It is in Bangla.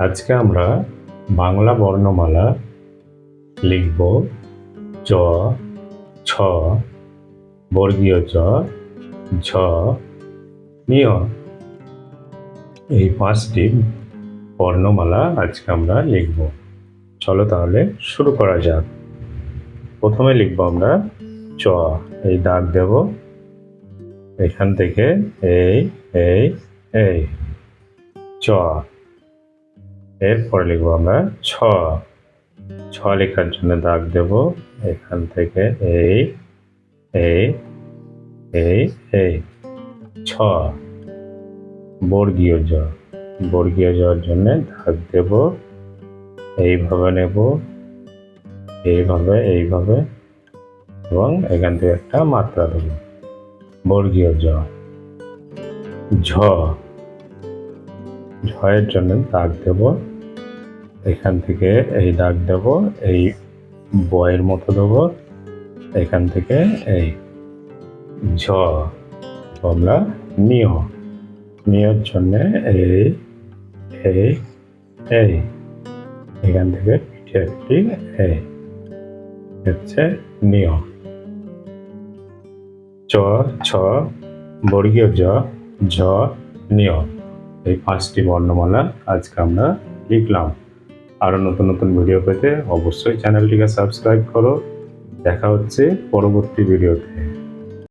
আজকে আমরা বাংলা বর্ণমালা লিখব চ, ছ, বর্গীয় চ, ঝ নিয় এই পাঁচটি বর্ণমালা আজকে আমরা লিখব। চলো তাহলে শুরু করা যাক। প্রথমে লিখব আমরা চ, এই দাগ দেব। এখান থেকে এই এই এই চ এরপর লিখব আমরা ছ। ছ লেখার জন্য দাগ দেব। এখান থেকে এই এই এই এই ছ। বর্গীয় জ। বর্গীয় জর জন্য দাগ দেব। এইভাবে নেব। এইভাবে এইভাবে। এবং এখান থেকে একটা মাত্রা দেব। বর্গীয় জ। ঝ। ঝয়ের জন্য দাগ দেব। এখান থেকে এই দাগ দেব, এই বয়ের মতো দেব, এখান থেকে এই ঝ আমরা নিয়। নিয়র জন্য এই এই এই, এখান থেকে পিঠে একটি এই হচ্ছে নিয়। চ, ছ, বর্গীয় জ, ঝ, নিয়। এই পাঁচটি বর্ণমালা আজকে আমরা লিখলাম। আরও নতুন নতুন ভিডিও পেতে অবশ্যই চ্যানেলটিকে সাবস্ক্রাইব করো। দেখা হচ্ছে পরবর্তী ভিডিওতে।